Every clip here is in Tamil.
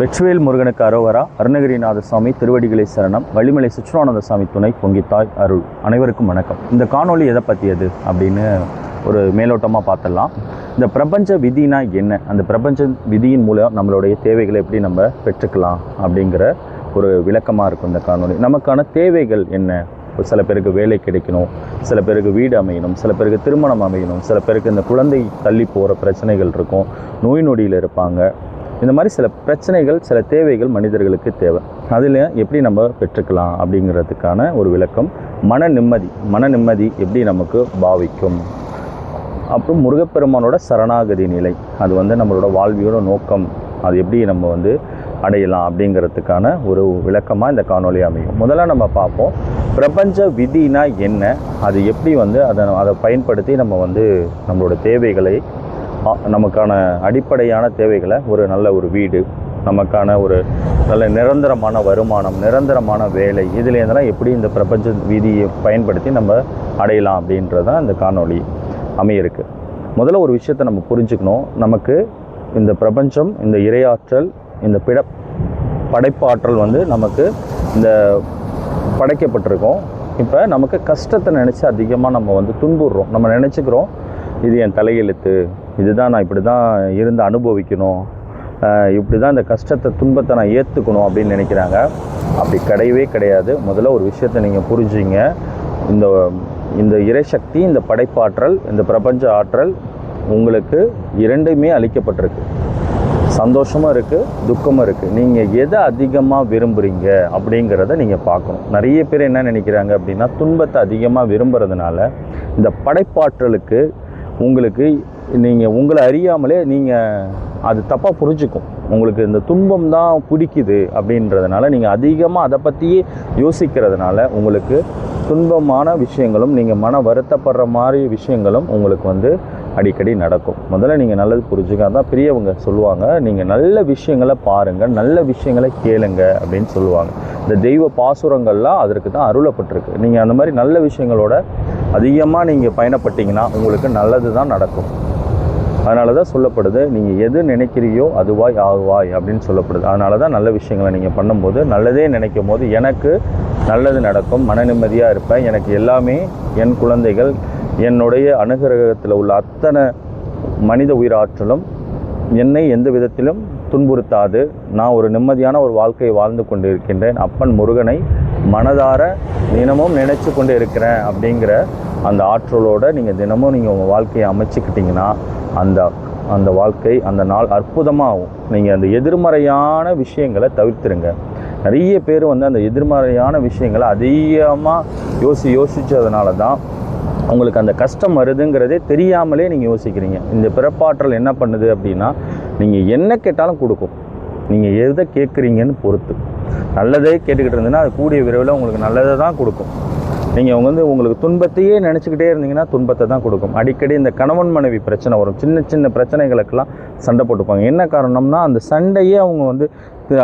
வெற்றிவேல் முருகனுக்கு அரோவரா அருணகிரிநாத சுவாமி திருவடிகளை சரணம் வள்ளிமலை சுற்றுலானந்த சுவாமி துணை பொங்கித்தாய் அருள். அனைவருக்கும் வணக்கம். இந்த காணொளி எதை பற்றியது அப்படின்னு ஒரு மேலோட்டமாக பார்த்துடலாம் இந்த பிரபஞ்ச விதினா என்ன? அந்த பிரபஞ்ச விதியின் மூலம் நம்மளுடைய தேவைகளை எப்படி நம்ம பெற்றுக்கலாம் அப்படிங்கிற ஒரு விளக்கமாக இருக்கும் இந்த காணொளி. நமக்கான தேவைகள் என்ன? சில பேருக்கு வேலை கிடைக்கணும் சில பேருக்கு வீடு அமையணும் சில பேருக்கு திருமணம் அமையணும் சில பேருக்கு இந்த குழந்தை தள்ளி போகிற பிரச்சனைகள் இருக்கும் நோய் நொடியில் இருப்பாங்க. இந்த மாதிரி சில பிரச்சனைகள் சில தேவைகள் மனிதர்களுக்கு தேவை. அதில் எப்படி நம்ம பெற்றுக்கலாம் அப்படிங்கிறதுக்கான ஒரு விளக்கம் மன நிம்மதி. மன நிம்மதி எப்படி நமக்கு பாவிக்கும்? அப்புறம் முருகப்பெருமானோட சரணாகதி நிலை. அது வந்து நம்மளோட வாழ்வியோட நோக்கம். அது எப்படி நம்ம வந்து அடையலாம் அப்படிங்கிறதுக்கான ஒரு விளக்கமாக இந்த காணொளி அமையும். முதல்ல நம்ம பார்ப்போம் பிரபஞ்ச விதினா என்ன? அது எப்படி வந்து அதை அதை பயன்படுத்தி நம்ம வந்து நம்மளோட தேவைகளை நமக்கான அடிப்படையான தேவைகளை ஒரு நல்ல ஒரு வீடு நமக்கான ஒரு நல்ல நிரந்தரமான வருமானம் நிரந்தரமான வேலை இதுலேருந்தெல்லாம் எப்படி இந்த பிரபஞ்ச வீதியை பயன்படுத்தி நம்ம அடையலாம் அப்படின்றது தான் இந்த காணொளி அமையிருக்கு. முதல்ல ஒரு விஷயத்தை நம்ம புரிஞ்சுக்கணும். நமக்கு இந்த பிரபஞ்சம் இந்த இரையாற்றல் இந்த பிட படைப்பாற்றல் வந்து நமக்கு இந்த படைக்கப்பட்டிருக்கோம். இப்போ நமக்கு கஷ்டத்தை நினச்சி அதிகமாக நம்ம வந்து துன்புறுறோம். நம்ம நினச்சிக்கிறோம் இது என் தலையெழுத்து இதுதான் நான் இப்படி தான் இருந்து அனுபவிக்கணும். இப்படி தான் இந்த கஷ்டத்தை துன்பத்தை நான் ஏற்றுக்கணும் அப்படின்னு நினைக்கிறாங்க. அப்படி கிடையவே கிடையாது. முதல்ல ஒரு விஷயத்தை நீங்கள் புரிஞ்சிங்க. இந்த இந்த இறைசக்தி இந்த படைப்பாற்றல் இந்த பிரபஞ்ச ஆற்றல் உங்களுக்கு இரண்டுமே அளிக்கப்பட்டிருக்கு. சந்தோஷமாக இருக்குது துக்கமாக இருக்குது நீங்கள் எதை அதிகமாக விரும்புகிறீங்க அப்படிங்கிறத நீங்கள் பார்க்கணும். நிறைய பேர் என்ன நினைக்கிறாங்க அப்படின்னா துன்பத்தை அதிகமாக விரும்புறதுனால இந்த படைப்பாற்றலுக்கு உங்களுக்கு நீங்கள் உங்களை அறியாமலே நீங்கள் அது தப்பாக புரிஞ்சுக்கும். உங்களுக்கு இந்த துன்பம் தான் பிடிக்குது அப்படின்றதுனால நீங்கள் அதிகமாக அதை பற்றியே யோசிக்கிறதுனால உங்களுக்கு துன்பமான விஷயங்களும் நீங்கள் மன வருத்தப்படுற மாதிரி விஷயங்களும் உங்களுக்கு வந்து அடிக்கடி நடக்கும். முதல்ல நீங்கள் நல்லது புரிஞ்சுக்க தான் பெரியவங்க சொல்லுவாங்க நீங்கள் நல்ல விஷயங்களை பாருங்கள் நல்ல விஷயங்களை கேளுங்க அப்படின்னு சொல்லுவாங்க. இந்த தெய்வ பாசுரங்கள்லாம் அதற்கு தான் அருளப்பட்டிருக்கு. நீங்கள் அந்த மாதிரி நல்ல விஷயங்களோட அதிகமாக நீங்கள் பயணப்பட்டீங்கன்னா உங்களுக்கு நல்லது தான் நடக்கும். அதனால தான் சொல்லப்படுது நீங்கள் எது நினைக்கிறியோ அதுவாய் ஆகுவாய் அப்படின்னு சொல்லப்படுது. அதனால தான் நல்ல விஷயங்களை நீங்கள் பண்ணும்போது நல்லதே நினைக்கும் போது எனக்கு நல்லது நடக்கும் மன நிம்மதியாக இருப்பேன் எனக்கு எல்லாமே என் குழந்தைகள் என்னுடைய அனுகிரகத்தில் உள்ள அத்தனை மனித உயிராற்றலும் என்னை எந்த விதத்திலும் துன்புறுத்தாது. நான் ஒரு நிம்மதியான ஒரு வாழ்க்கையை வாழ்ந்து கொண்டு இருக்கின்றேன் அப்பன் முருகனை மனதார தினமும் நினச்சி கொண்டு இருக்கிறேன் அப்படிங்கிற அந்த ஆற்றலோட நீங்கள் தினமும் நீங்கள் உங்கள் வாழ்க்கையை அமைச்சுக்கிட்டிங்கன்னா அந்த அந்த வாழ்க்கை அந்த நாள் அற்புதமாகும். நீங்கள் அந்த எதிர்மறையான விஷயங்களை தவிர்த்துருங்க. நிறைய பேர் வந்து அந்த எதிர்மறையான விஷயங்களை அதிகமாக யோசி யோசித்ததுனால தான் உங்களுக்கு அந்த கஷ்டம் வருதுங்கிறதே தெரியாமலே நீங்கள் யோசிக்கிறீங்க. இந்த பிறப்பாற்றல் என்ன பண்ணுது அப்படின்னா நீங்கள் என்ன கேட்டாலும் கொடுக்கும். நீங்கள் எதை கேட்குறீங்கன்னு பொறுத்து. நல்லதே கேட்டுக்கிட்டு இருந்ததுன்னா அது கூடிய விரைவில் உங்களுக்கு நல்லதை தான் கொடுக்கும். நீங்கள் அவங்க வந்து உங்களுக்கு துன்பத்தையே நினச்சிக்கிட்டே இருந்தீங்கன்னா துன்பத்தை தான் கொடுக்கும். அடிக்கடி இந்த கணவன் மனைவி பிரச்சனை வரும். சின்ன சின்ன பிரச்சனைகளுக்கெல்லாம் சண்டை போட்டுப்பாங்க. என்ன காரணம்னா அந்த சண்டையே அவங்க வந்து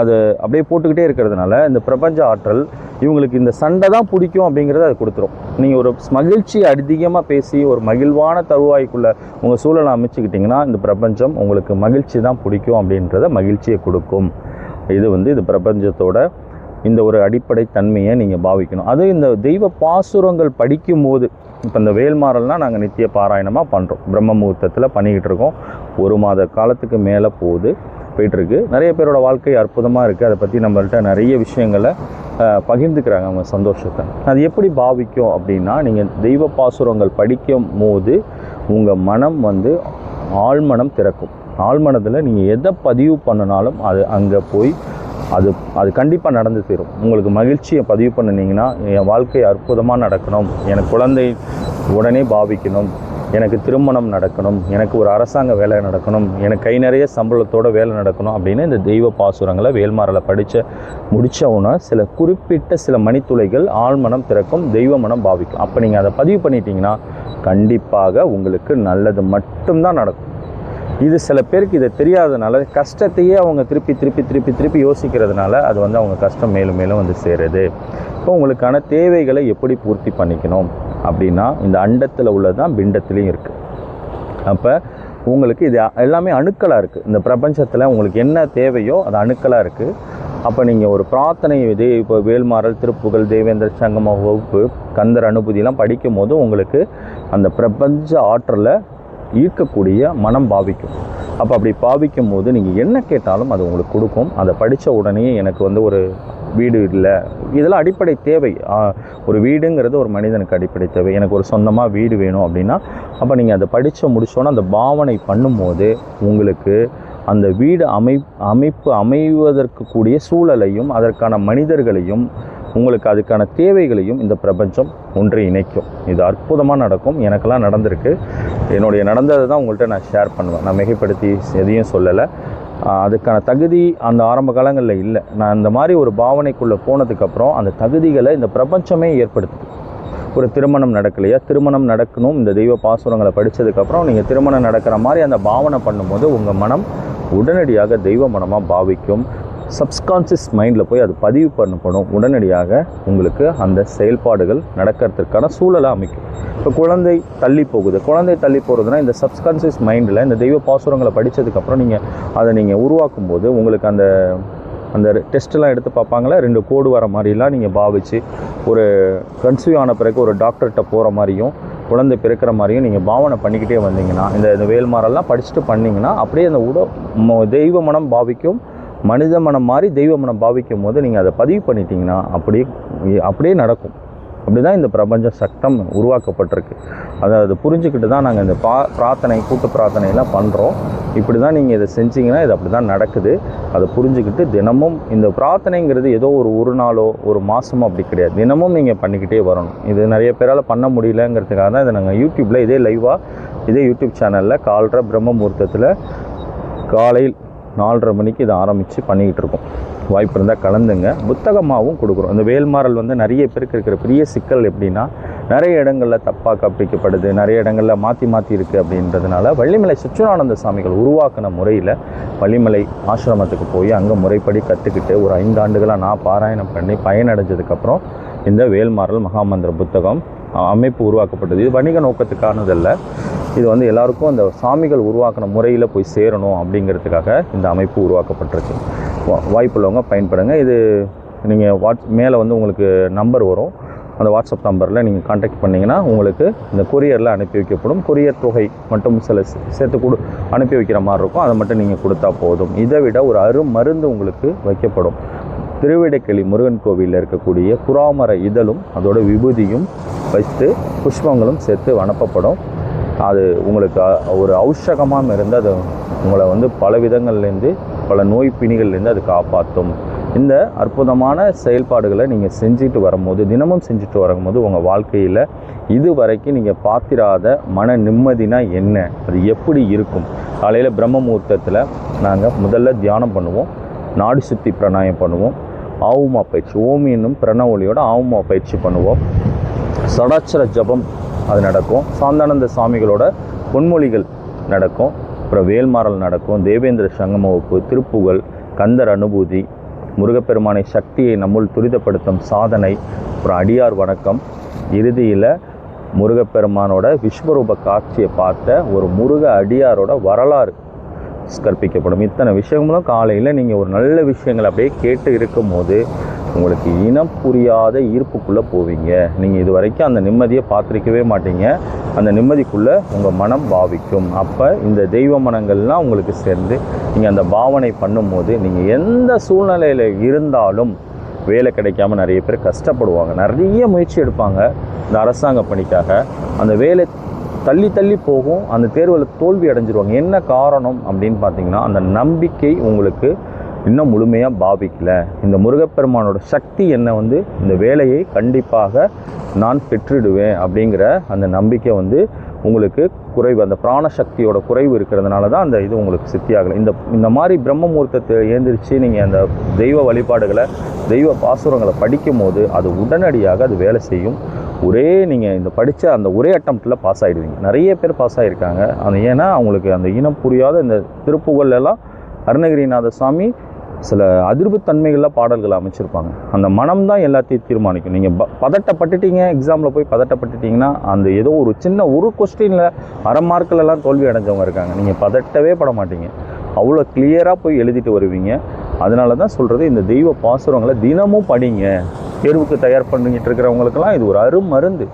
அது அப்படியே போட்டுக்கிட்டே இருக்கிறதுனால இந்த பிரபஞ்ச ஆற்றல் இவங்களுக்கு இந்த சண்டை தான் பிடிக்கும் அப்படிங்கிறத அது கொடுத்துரும். நீங்கள் ஒரு மகிழ்ச்சி அதிகமாக பேசி ஒரு மகிழ்வான தருவாய்க்குள்ளே உங்கள் சூழலை அமைச்சுக்கிட்டிங்கன்னா இந்த பிரபஞ்சம் உங்களுக்கு மகிழ்ச்சி தான் பிடிக்கும் அப்படின்றத மகிழ்ச்சியை கொடுக்கும். இது வந்து இது பிரபஞ்சத்தோட இந்த ஒரு அடிப்படை தன்மையை நீங்கள் பாவிக்கணும். அது இந்த தெய்வ பாசுரங்கள் படிக்கும்போது இப்போ இந்த வேல்மாறல்னால் நாங்கள் நித்திய பாராயணமாக பண்ணுறோம் பிரம்ம முகூர்த்தத்தில் பண்ணிக்கிட்டு இருக்கோம். ஒரு மாத காலத்துக்கு மேலே போகுது போயிட்டுருக்கு. நிறைய பேரோட வாழ்க்கை அற்புதமாக இருக்குது அதை பற்றி நம்மள்கிட்ட நிறைய விஷயங்களை பகிர்ந்துக்கிறாங்க அவங்க சந்தோஷத்தை. அது எப்படி பாவிக்கும் அப்படின்னா நீங்கள் தெய்வ பாசுரங்கள் படிக்கும் போது உங்கள் மனம் வந்து ஆழ்மனம் திறக்கும். ஆழ்மனத்தில் நீங்கள் எதை பதிவு பண்ணினாலும் அது அங்கே போய் அது அது கண்டிப்பாக நடந்து சேரும். உங்களுக்கு மகிழ்ச்சியை பதிவு பண்ணினீங்கன்னா என் வாழ்க்கை அற்புதமாக நடக்கணும். எனக்கு குழந்தை உடனே பாவிக்கணும். எனக்கு திருமணம் நடக்கணும். எனக்கு ஒரு அரசாங்க வேலை நடக்கணும். எனக்கு கை நிறைய சம்பளத்தோட வேலை நடக்கணும் அப்படின்னு இந்த தெய்வ பாசுரங்களை வேல்மாரில் படித்த முடித்தவுடனே சில குறிப்பிட்ட சில மணித்துளைகள் ஆழ்மனம் திறக்கும் தெய்வ மனம் பாவிக்கும். அப்போ நீங்கள் அதை பதிவு பண்ணிட்டீங்கன்னா கண்டிப்பாக உங்களுக்கு நல்லது மட்டும்தான் நடக்கும். இது சில பேருக்கு இதை தெரியாதனால கஷ்டத்தையே அவங்க திருப்பி திருப்பி திருப்பி திருப்பி யோசிக்கிறதுனால அது வந்து அவங்க கஷ்டம் மேலும் மேலும் வந்து சேருது. இப்போ உங்களுக்கான தேவைகளை எப்படி பூர்த்தி பண்ணிக்கணும் அப்படின்னா இந்த அண்டத்தில் உள்ளது தான் பிண்டத்துலேயும் இருக்குது அப்போ உங்களுக்கு இது எல்லாமே அணுக்களாக இருக்குது இந்த பிரபஞ்சத்தில் உங்களுக்கு என்ன தேவையோ அது அணுக்களாக இருக்குது அப்போ நீங்கள் ஒரு பிரார்த்தனை இது இப்போ வேல்மாறல் திருப்புகள் தேவேந்திர சங்கம வகுப்பு கந்தர் அனுபூதியெலாம் படிக்கும் போது உங்களுக்கு அந்த பிரபஞ்ச ஆற்றலை ஈர்க்கக்கூடிய மனம் பாவிக்கும். அப்போ அப்படி பாவிக்கும் போது நீங்கள் என்ன கேட்டாலும் அது உங்களுக்கு கொடுக்கும். அதை படித்த உடனே எனக்கு வந்து ஒரு வீடு இல்லை. இதெல்லாம் அடிப்படை தேவை. ஒரு வீடுங்கிறது ஒரு மனிதனுக்கு அடிப்படை தேவை. எனக்கு ஒரு சொந்தமாக வீடு வேணும் அப்படின்னா அப்போ நீங்கள் அதை படித்து முடிச்சோன்னே அந்த பாவனை பண்ணும்போது உங்களுக்கு அந்த வீடு அமை அமைப்பு அமைவதற்கு கூடிய சூழலையும் அதற்கான மனிதர்களையும் உங்களுக்கு அதுக்கான தேவைகளையும் இந்த பிரபஞ்சம் ஒன்று இணைக்கும். இது அற்புதமாக நடக்கும். எனக்கெல்லாம் நடந்திருக்கு. என்னுடைய நடந்ததை தான் உங்கள்கிட்ட நான் ஷேர் பண்ணுவேன். நான் மிகைப்படுத்தி எதையும் சொல்லலை. அதுக்கான தகுதி அந்த ஆரம்ப காலங்களில் இல்லை. நான் இந்த மாதிரி ஒரு பாவனைக்குள்ளே போனதுக்கப்புறம் அந்த தகுதிகளை இந்த பிரபஞ்சமே ஏற்படுத்துது. ஒரு திருமணம் நடக்கலையா? திருமணம் நடக்கணும். இந்த தெய்வ பாசுரங்களை படித்ததுக்கப்புறம் நீங்கள் திருமணம் நடக்கிற மாதிரி அந்த பாவனை பண்ணும்போது உங்கள் மனம் உடனடியாக தெய்வ மனமாக பாவிக்கும். சப்ஸ்கான்சியஸ் மைண்டில் போய் அது பதிவு பண்ணப்படும். உடனடியாக உங்களுக்கு அந்த செயல்பாடுகள் நடக்கிறதுக்கான சூழலை அமைக்கும். இப்போ குழந்தை தள்ளி போகுது. குழந்தை தள்ளி போகிறதுனா இந்த சப்ஸ்கான்சியஸ் மைண்டில் இந்த தெய்வ பாசுரங்களை படித்ததுக்கப்புறம் நீங்கள் அதை நீங்கள் உருவாக்கும் போது உங்களுக்கு அந்த அந்த டெஸ்ட்டெல்லாம் எடுத்து பார்ப்பாங்களே? ரெண்டு கோடு வர மாதிரிலாம் நீங்கள் பாவிச்சு ஒரு கன்சீவ் ஆன பிறகு ஒரு டாக்டர்கிட்ட போகிற மாதிரியும் குழந்தை பிறக்கிற மாதிரியும் நீங்கள் பாவனை பண்ணிக்கிட்டே வந்தீங்கன்னா இந்த இந்த வேல்மாரெல்லாம் படிச்சுட்டு பண்ணிங்கன்னா அப்படியே அந்த உட தெய்வ மனம் பாவிக்கும். மனித மனம் மாதிரி தெய்வ மனம் பாவிக்கும் போது நீங்கள் அதை பதிவு பண்ணிட்டீங்கன்னா அப்படியே அப்படியே நடக்கும். அப்படி தான் இந்த பிரபஞ்ச சட்டம் உருவாக்கப்பட்டிருக்கு. அதை அதை புரிஞ்சுக்கிட்டு தான் நாங்கள் இந்த பா பிரார்த்தனை கூட்டு பிரார்த்தனையெல்லாம் பண்ணுறோம் இப்படி தான் நீங்கள் இதை செஞ்சீங்கன்னா இது அப்படி தான் நடக்குது. அதை புரிஞ்சுக்கிட்டு தினமும் இந்த பிரார்த்தனைங்கிறது ஏதோ ஒரு ஒரு நாளோ ஒரு மாதமோ அப்படி கிடையாது. தினமும் நீங்கள் பண்ணிக்கிட்டே வரணும். இது நிறைய பேரால் பண்ண முடியலங்கிறதுக்காக தான் இதை நாங்கள் யூடியூப்பில் இதே லைவாக இதே யூடியூப் சேனலில் கால்ற பிரம்ம முகூர்த்தத்தில் காலையில் நாலரை மணிக்கு இதை ஆரம்பித்து பண்ணிக்கிட்டு இருக்கோம். வாய்ப்பு இருந்தால் கலந்துங்க. புத்தகமாகவும் கொடுக்குறோம். இந்த வேல்மாறல் வந்து நிறைய பேருக்கு இருக்கிற பெரிய சிக்கல் எப்படின்னா நிறைய இடங்களில் தப்பாக கற்பிக்கப்படுது நிறைய இடங்களில் மாற்றி மாற்றி இருக்குது அப்படின்றதுனால வள்ளிமலை சுற்றுலானந்த சாமிகள் உருவாக்கின முறையில் வள்ளிமலை ஆசிரமத்துக்கு போய் அங்கே முறைப்படி கற்றுக்கிட்டு ஒரு ஐந்து ஆண்டுகளாக நான் பாராயணம் பண்ணி பயனடைஞ்சதுக்கப்புறம் இந்த வேல்மாறல் மகாமந்திர புத்தகம் அமைப்பு உருவாக்கப்பட்டது. இது வணிக நோக்கத்துக்கானதல்ல. இது வந்து எல்லாருக்கும் அந்த சாமிகள் உருவாக்கின முறையில் போய் சேரணும் அப்படிங்கிறதுக்காக இந்த அமைப்பு உருவாக்கப்பட்டிருக்கு. வா- வாய்ப்புள்ளவங்க பயன்படுங்க. இது நீங்கள் வாட்ஸ் மேலே வந்து உங்களுக்கு நம்பர் வரும். அந்த வாட்ஸ்அப் நம்பரில் நீங்கள் காண்டாக்ட் பண்ணிங்கன்னா உங்களுக்கு இந்த கொரியரில் அனுப்பி வைக்கப்படும். கொரியர் தொகை மட்டும் சில சேர்த்து கொடு அனுப்பி வைக்கிற மாதிரி இருக்கும். அதை மட்டும் நீங்கள் கொடுத்தா போதும். இதை விட ஒரு அருமருந்து உங்களுக்கு வைக்கப்படும். திருவிடைக்கிளி முருகன் கோவிலில் இருக்கக்கூடிய புறாமர இதழும் அதோட விபூதியும் வைத்து புஷ்பங்களும் சேர்த்து வனப்பப்படும் அது உங்களுக்கு ஒரு ஔஷகமாக இருந்து அது உங்களை வந்து பல விதங்கள்லேருந்து பல நோய் பிணிகள்லேருந்து அது காப்பாற்றும் இந்த அற்புதமான செயல்பாடுகளை நீங்கள் செஞ்சுட்டு வரும்போது தினமும் செஞ்சுட்டு வரும்போது உங்கள் வாழ்க்கையில் இது வரைக்கும் நீங்கள் பார்த்திராத மன நிம்மதினா என்ன? அது எப்படி இருக்கும்? காலையில் பிரம்ம முகூர்த்தத்தில் நாங்கள் முதல்ல தியானம் பண்ணுவோம். நாடு சுத்தி பிராணாயம் பண்ணுவோம். ஆவுமா பயிற்சி ஓம் என்னும் பிரண ஒளியோட ஆவுமா பயிற்சி பண்ணுவோம். சடாச்சர ஜபம் அது நடக்கும். சாந்தானந்த சுவாமிகளோட பொன்மொழிகள் நடக்கும். அப்புறம் வேல்மாறல் நடக்கும். தேவேந்திர சங்கம வகுப்பு திருப்புகழ் கந்தர் அனுபூதி முருகப்பெருமானை சக்தியை நம்முள் துரிதப்படுத்தும் சாதனை அப்புறம் அடியார் வணக்கம். இறுதியில் முருகப்பெருமானோட விஸ்வரூப காட்சியை பார்த்த ஒரு முருக அடியாரோட வரலாறு கற்பிக்கப்படும் இத்தனை விஷயங்களும் காலையில் நீங்கள் ஒரு நல்ல விஷயங்களை அப்படியே கேட்டு இருக்கும்போது உங்களுக்கு இனம் புரியாத ஈர்ப்புக்குள்ளே போவீங்க. நீங்கள் இது வரைக்கும் அந்த நிம்மதியை பார்த்துருக்கவே மாட்டீங்க. அந்த நிம்மதிக்குள்ளே உங்கள் மனம் பாவிக்கும். அப்போ இந்த தெய்வ மனங்கள்லாம் உங்களுக்கு சேர்ந்து நீங்கள் அந்த பாவனை பண்ணும்போது நீங்கள் எந்த சூழ்நிலையில் இருந்தாலும் வேலை கிடைக்காம நிறைய பேர் கஷ்டப்படுவாங்க. நிறைய முயற்சி எடுப்பாங்க இந்த அரசாங்க பணிக்காக. அந்த வேலை தள்ளி தள்ளி போகும். அந்த தேர்வில் தோல்வி அடைஞ்சிருவாங்க. என்ன காரணம் அப்படின்னு பார்த்தீங்கன்னா அந்த நம்பிக்கை உங்களுக்கு இன்னும் முழுமையாக பாவிக்கலை. இந்த முருகப்பெருமானோட சக்தி என்ன வந்து இந்த வேலையை கண்டிப்பாக நான் பெற்றிடுவேன் அப்படிங்கிற அந்த நம்பிக்கை வந்து உங்களுக்கு குறைவு அந்த பிராண சக்தியோட குறைவு இருக்கிறதுனால தான் அந்த இது உங்களுக்கு சித்தியாகலை. இந்த இந்த மாதிரி பிரம்ம முகூர்த்தத்தை ஏந்திரிச்சு நீங்கள் அந்த தெய்வ வழிபாடுகளை தெய்வ பாசுரங்களை படிக்கும் போது அது உடனடியாக அது வேலை செய்யும். ஒரே நீங்கள் இந்த படித்த அந்த ஒரே அட்டம்ப்டில் பாஸ் ஆகிடுவீங்க நிறைய பேர் பாஸ் ஆகியிருக்காங்க அது ஏன்னா அவங்களுக்கு அந்த இனம் புரியாத இந்த திருப்புகழ் எல்லாம் அருணகிரிநாத சுவாமி சில அதிர்வுத்தன்மைகளில் பாடல்களை அமைச்சிருப்பாங்க. அந்த மனம் தான் எல்லாத்தையும் தீர்மானிக்கும். நீங்கள் ப பதட்டப்பட்டுட்டீங்க எக்ஸாமில் போய் பதட்டப்பட்டுட்டீங்கன்னா அந்த ஏதோ ஒரு சின்ன ஒரு கொஸ்டினில் அரை மார்க்கிலலாம் தோல்வி அடைஞ்சவங்க இருக்காங்க. நீங்கள் பதட்டவே பட மாட்டீங்க. அவ்வளோ கிளியராக போய் எழுதிட்டு வருவீங்க. அதனால தான் சொல்கிறது இந்த தெய்வ பாசுரங்களை தினமும் படிங்க. தேர்வுக்கு தயார் பண்ணிக்கிட்டு இருக்கிறவங்களுக்கெல்லாம் இது ஒரு அருமருந்து.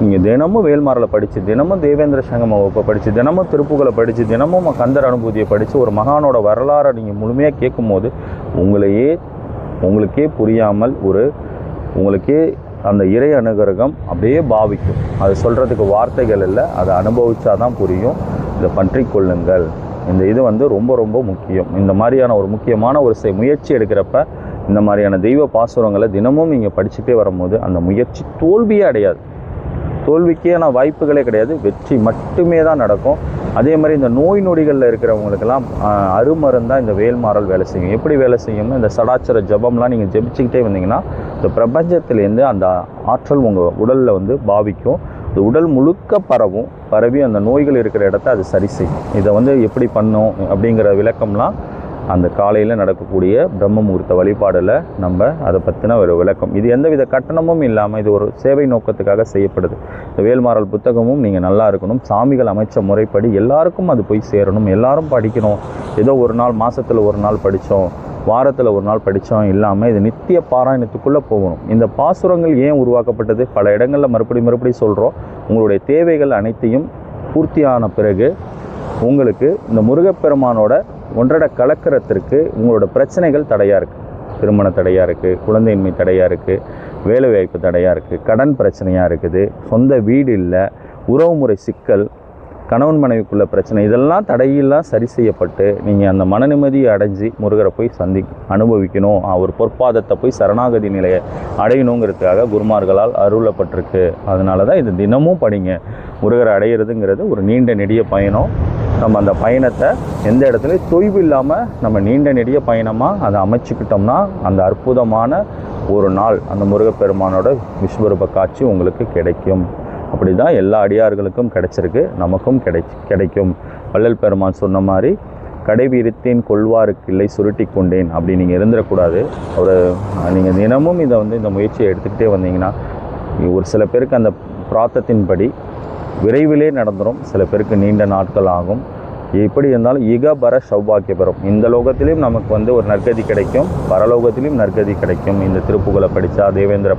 நீங்கள் தினமும் வேல்மாரில் படித்து தினமும் தேவேந்திர சங்கம வகுப்பை படித்து தினமும் திருப்புகளை படித்து தினமும் கந்தர் அனுபூதியை படித்து ஒரு மகானோட வரலாறை நீங்கள் முழுமையாக கேட்கும்போது உங்களையே உங்களுக்கே புரியாமல் ஒரு உங்களுக்கே அந்த இறை அனுகிரகம் அப்படியே பாவிக்கும். அது சொல்கிறதுக்கு வார்த்தைகள் இல்லை அதை அனுபவித்தா தான் புரியும். இதை பற்றி கொள்ளுங்கள். இந்த இது வந்து ரொம்ப ரொம்ப முக்கியம். இந்த மாதிரியான ஒரு முக்கியமான ஒரு செ- முயற்சி எடுக்கிறப்ப இந்த மாதிரியான தெய்வ பாசுரங்களை தினமும் நீங்கள் படிச்சுட்டே வரும்போது அந்த முயற்சி தோல்வியே அடையாது. தோல்விக்கான வாய்ப்புகளே கிடையாது. வெற்றி மட்டுமே தான் நடக்கும். அதே மாதிரி இந்த நோய் நொடிகளில் இருக்கிறவங்களுக்கெல்லாம் ஆஹ், அருமருந்தாக இந்த வேல்மாறல் வேலை செய்யும். எப்படி வேலை செய்யும்னா இந்த சடாச்சர ஜபம்லாம் நீங்கள் ஜெபிச்சுக்கிட்டே வந்தீங்கன்னா இந்த பிரபஞ்சத்துலேருந்து அந்த ஆற்றல் உங்கள் உடலில் வந்து பாவிக்கும். இந்த உடல் முழுக்க பரவும். பரவி அந்த நோய்கள் இருக்கிற இடத்த அது சரி செய்யும். இதை வந்து எப்படி பண்ணும் அப்படிங்கிற விளக்கம்லாம் அந்த காலையில் நடக்கக்கூடிய பிரம்ம முகூர்த்த வழிபாடில் நம்ம அதை பற்றின ஒரு விளக்கம். இது எந்தவித கட்டணமும் இல்லாமல் இது ஒரு சேவை நோக்கத்துக்காக செய்யப்படுது. இந்த வேல்மாறல் புத்தகமும் நீங்கள் நல்லா இருக்கணும். சாமிகள் அமைச்ச முறைப்படி எல்லாருக்கும் அது போய் சேரணும். எல்லாரும் படிக்கணும். ஏதோ ஒரு நாள் மாதத்தில் ஒரு நாள் படித்தோம் வாரத்தில் ஒரு நாள் படித்தோம் இல்லாமல் இது நித்திய பாராயணத்துக்குள்ளே போகணும். இந்த பாசுரங்கள் ஏன் உருவாக்கப்பட்டது? பல இடங்களில் மறுபடி மறுபடி சொல்கிறோம் உங்களுடைய தேவைகள் அனைத்தையும் பூர்த்தியான பிறகு உங்களுக்கு இந்த முருகப்பெருமானோட ஒன்றட கலக்கிறதுக்கு உங்களோட பிரச்சனைகள் தடையாக இருக்குது திருமண தடையாக இருக்குது குழந்தையின்மை தடையாக இருக்குது வேலைவாய்ப்பு தடையாக இருக்குது கடன் பிரச்சனையாக இருக்குது சொந்த வீடு இல்லை உறவுமுறை சிக்கல் கணவன் மனைவிக்குள்ள பிரச்சனை இதெல்லாம் தடையெல்லாம் சரி செய்யப்பட்டு நீங்கள் அந்த மன நிம்மதியை அடைஞ்சு முருகரை போய் சந்தி அனுபவிக்கணும். அவர் பொற்பாதத்தை போய் சரணாகதி நிலையை அடையணுங்கிறதுக்காக குருமார்களால் அருளப்பட்டிருக்கு. அதனால தான் இது தினமும் படிங்க. முருகரை அடையிறதுங்கிறது ஒரு நீண்ட நெடிய பயணம். நம்ம அந்த பயணத்தை எந்த இடத்துலையும் தொய்வு இல்லாமல் நம்ம நீண்ட நெடிய பயணமாக அதை அமைச்சுக்கிட்டோம்னா அந்த அற்புதமான ஒரு நாள் அந்த முருகப்பெருமானோட விஸ்வரூப காட்சி உங்களுக்கு கிடைக்கும். அப்படி தான் எல்லா அடியார்களுக்கும் கிடைச்சிருக்கு. நமக்கும் கிடை கிடைக்கும். வள்ளல் பெருமான் சொன்ன மாதிரி கடைவிரித்தேன் கொள்வாருக்கு இல்லை சுருட்டி கொண்டேன் அப்படி நீங்கள் இருந்துடக்கூடாது. ஒரு நீங்கள் தினமும் இதை வந்து இந்த முயற்சியை எடுத்துக்கிட்டே வந்தீங்கன்னா ஒரு சில பேருக்கு அந்த பிராத்தத்தின்படி விரைவிலே நடந்துடும் சில பேருக்கு நீண்ட நாட்கள் ஆகும். எப்படி இருந்தாலும் இகபர சௌபாக்கிய பெறும். இந்த லோகத்திலையும் நமக்கு வந்து ஒரு நற்கதி கிடைக்கும். பரலோகத்திலையும் நற்கதி கிடைக்கும். இந்த திருப்புகளை படித்தா தேவேந்திர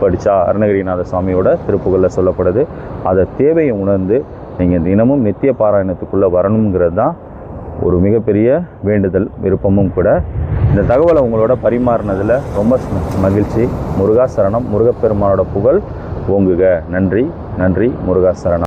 படித்தா அருணகிரிநாத சுவாமியோட திருப்புகளில் சொல்லப்படுது. அதை தேவையை உணர்ந்து நீங்கள் தினமும் நித்திய பாராயணத்துக்குள்ளே வரணுங்கிறது தான் ஒரு மிகப்பெரிய வேண்டுதல் விருப்பமும் கூட. இந்த தகவலை உங்களோட பரிமாறினதில் ரொம்ப மகிழ்ச்சி. முருகாசரணம் முருகப்பெருமானோட புகழ் ஓங்குக. நன்றி நன்றி முருகாசரணம்.